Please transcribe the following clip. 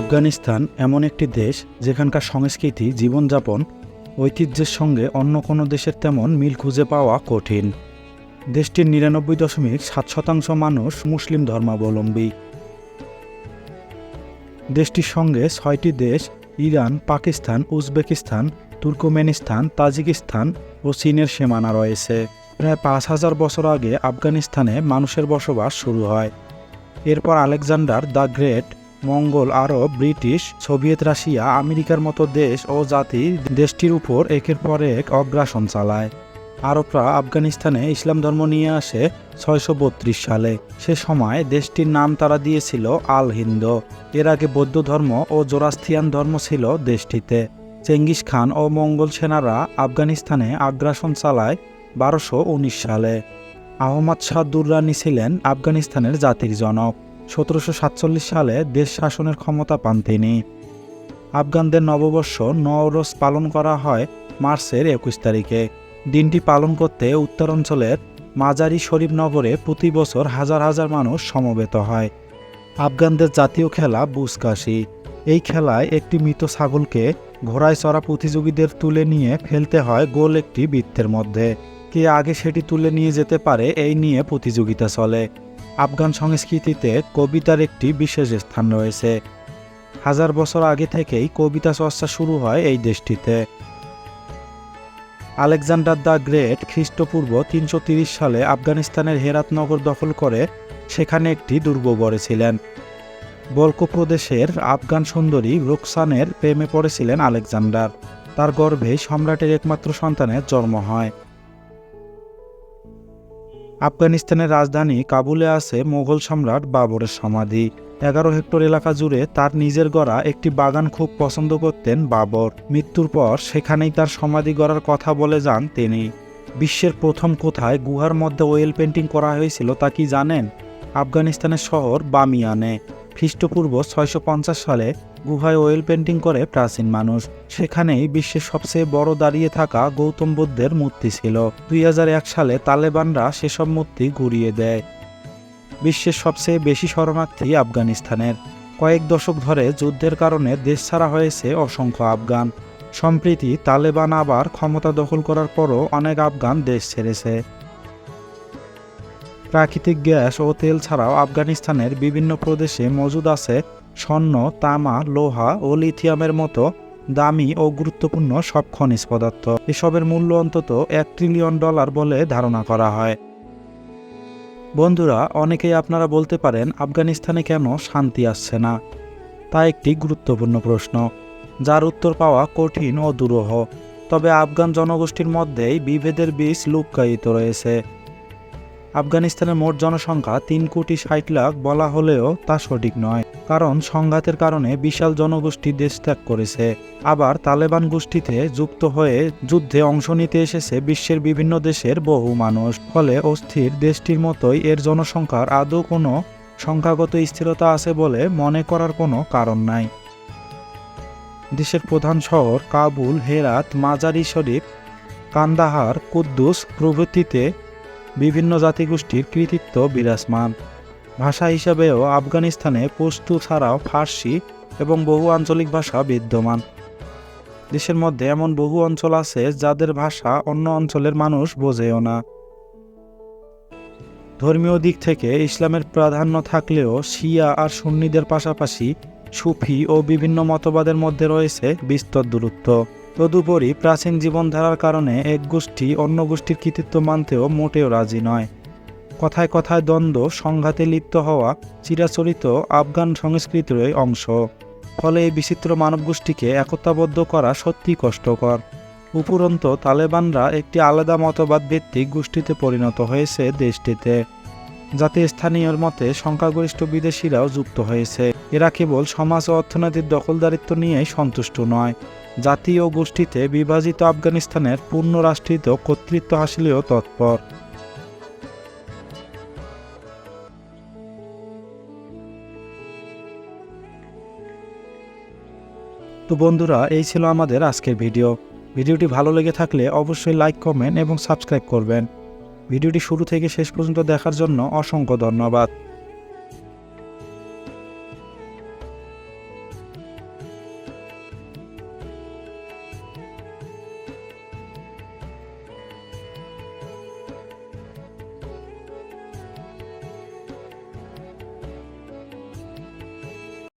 আফগানিস্তান এমন একটি দেশ যেখানকার সংস্কৃতি, জীবনযাপন, ঐতিহ্যের সঙ্গে অন্য কোনো দেশের তেমন মিল খুঁজে পাওয়া কঠিন। দেশটির নিরানব্বই দশমিক সাত শতাংশ মানুষ মুসলিম ধর্মাবলম্বী। দেশটির সঙ্গে ছয়টি দেশ, Iran, Pakistan, Uzbekistan, Turkmenistan, Tajikistan ও চীনের সীমানা রয়েছে। প্রায় পাঁচ হাজার বছর আগে আফগানিস্তানে মানুষের বসবাস শুরু হয়। এরপর আলেকজান্ডার দ্য গ্রেট মঙ্গল, আরব, ব্রিটিশ, সোভিয়েত, রাশিয়া, আমেরিকার মতো দেশ ও জাতি দেশটির উপর একের পর এক অগ্রাসন চালায়। আরবরা আফগানিস্তানে ইসলাম ধর্ম নিয়ে আসে ছয়শো বত্রিশ সালে। সে সময় দেশটির নাম তারা দিয়েছিল আল হিন্দ এর আগে বৌদ্ধ ধর্ম ও জোরাস্থিয়ান ধর্ম ছিল দেশটিতে। চেঙ্গিস খান ও মঙ্গল সেনারা আফগানিস্তানে আগ্রাসন চালায় বারোশো সালে। আহমদ শাহ দুররানি ছিলেন আফগানিস্তানের জাতির জনক। সতেরোশো সাতচল্লিশ সালে দেশ শাসনের ক্ষমতা পান তিনি। আফগানদের নববর্ষ নওরোজ পালন করা হয় মার্চের একুশ তারিখে। দিনটি পালন করতে উত্তরাঞ্চলের মাজারি শরীফ নগরে প্রতি বছর হাজার হাজার মানুষ সমবেত হয়। আফগানদের জাতীয় খেলা বুসকাশি। এই খেলায় একটি মৃত ছাগলকে ঘোড়ায় চড়া প্রতিযোগীদের তুলে নিয়ে ফেলতে হয় গোল একটি বৃত্তের মধ্যে। কে আগে সেটি তুলে নিয়ে যেতে পারে এই নিয়ে প্রতিযোগিতা চলে। আফগান সংস্কৃতিতে কবিতার একটি বিশেষ স্থান রয়েছে। হাজার বছর আগে থেকেই কবিতা চর্চা শুরু হয় এই দেশটিতে। আলেকজান্ডার দ্য গ্রেট খ্রিস্টপূর্ব তিনশো সালে আফগানিস্তানের হেরাত নগর দখল করে সেখানে একটি দুর্গ গড়েছিলেন বলক প্রদেশের আফগান সুন্দরী রুকসানের প্রেমে পড়েছিলেন আলেকজান্ডার। তার গর্ভে সম্রাটের একমাত্র সন্তানের জন্ম হয়। আফগানিস্তানের রাজধানী কাবুলে আছে মোগল সম্রাট বাবরের সমাধি। এগারো হেক্টর এলাকা জুড়ে তার নিজের গড়া একটি বাগান খুব পছন্দ করতেন বাবর। মৃত্যুর পর সেখানেই তার সমাধি গড়ার কথা বলে যান তিনি। বিশ্বের প্রথম কোথায় গুহার মধ্যে ওয়েল পেন্টিং করা হয়েছিল তা কি জানেন? আফগানিস্তানের শহর বামিয়ানে। খ্রিস্টপূর্ব ছয়শো পঞ্চাশ সালে গুহায় ওয়েল পেন্টিং করে প্রাচীন মানুষ। সেখানেই বিশ্বের সবচেয়ে বড় দাঁড়িয়ে থাকা গৌতম বুদ্ধের মূর্তি ছিল। দুই হাজার এক সালে তালেবানরা সেসব মূর্তি ঘুরিয়ে দেয়। বিশ্বের সবচেয়ে বেশি শরণার্থী আফগানিস্তানের। কয়েক দশক ধরে যুদ্ধের কারণে দেশ ছাড়া হয়েছে অসংখ্য আফগান। সম্প্রীতি তালেবান আবার ক্ষমতা দখল করার পরও অনেক আফগান দেশ ছেড়েছে। প্রাকৃতিক গ্যাস ও তেল ছাড়াও আফগানিস্তানের বিভিন্ন প্রদেশে মজুদ আছে স্বর্ণ, তামা, লোহা ও লিথিয়ামের মতো দামি ও গুরুত্বপূর্ণ সব খনিজ পদার্থ। এসবের মূল্য অন্তত এক ট্রিলিয়ন ডলার বলে ধারণা করা হয়। বন্ধুরা, অনেকেই আপনারা বলতে পারেন আফগানিস্তানে কেন শান্তি আসছে না? তা একটি গুরুত্বপূর্ণ প্রশ্ন, যার উত্তর পাওয়া কঠিন ও দুরূহ। তবে আফগান জনগোষ্ঠীর মধ্যেই বিভেদের বীজ লুক্কায়িত রয়েছে। আফগানিস্তানের মোট জনসংখ্যা তিন কোটি ষাট লাখ বলা হলেও তা সঠিক নয়, কারণ সংঘাতের কারণে বিশাল জনগোষ্ঠী দেশ ত্যাগ করেছে। আবার তালেবান গোষ্ঠীতে যুক্ত হয়ে যুদ্ধে অংশ নিতে এসেছে বিশ্বের বিভিন্ন দেশের বহু মানুষ। ফলে অস্থির দেশটির মতোই এর জনসংখ্যার আদৌ কোনো সংখ্যাগত স্থিরতা আছে বলে মনে করার কোনো কারণ নাই। দেশের প্রধান শহর কাবুল, হেরাত, মাজারি শরীফ, কান্দাহার, কুদ্দুস প্রভৃতিতে বিভিন্ন জাতিগোষ্ঠীর কৃতিত্ব বিরাজমান। ভাষা হিসাবেও আফগানিস্তানে পশতু ছাড়াও ফার্সি এবং বহু আঞ্চলিক ভাষা বিদ্যমান। দেশের মধ্যে এমন বহু অঞ্চল আছে যাদের ভাষা অন্য অঞ্চলের মানুষ বোঝেও না। ধর্মীয় দিক থেকে ইসলামের প্রাধান্য থাকলেও শিয়া আর সুন্নিদের পাশাপাশি সুফি ও বিভিন্ন মতবাদের মধ্যে রয়েছে বিস্তর দূরত্ব। তদুপরি প্রাচীন জীবনধারার কারণে এক গোষ্ঠী অন্য গোষ্ঠীর কৃতিত্ব মানতেও মোটেও রাজি নয়। কথায় কথায় দ্বন্দ্ব, সংঘাতে লিপ্ত হওয়া, চিরাচরিত আফগান সংস্কৃতির অংশ। ফলে এই বিচিত্র মানবগোষ্ঠীকে একতাবদ্ধ করা সত্যি কষ্টকর। উপরন্ত তালেবানরা একটি আলাদা মতবাদ ভিত্তিক গোষ্ঠীতে পরিণত হয়েছে দেশটিতে, যাতে স্থানীয়র মতে সংখ্যাগরিষ্ঠ বিদেশিরাও যুক্ত হয়েছে। এরা কেবল সমাজ ও অর্থনৈতিক দখলদারিত্ব নিয়েই সন্তুষ্ট নয়। জাতি ও গোষ্ঠীতে বিভাজিত আফগানিস্তানের পূর্ণ রাষ্ট্রিত কর্তৃত্ব হাসিলেও তৎপর। তো বন্ধুরা, এই ছিল আমাদের আজকের ভিডিও। ভিডিওটি ভালো লেগে থাকলে অবশ্যই লাইক, কমেন্ট এবং সাবস্ক্রাইব করবেন। ভিডিওটি শুরু থেকে শেষ পর্যন্ত দেখার জন্য অসংখ্য ধন্যবাদ।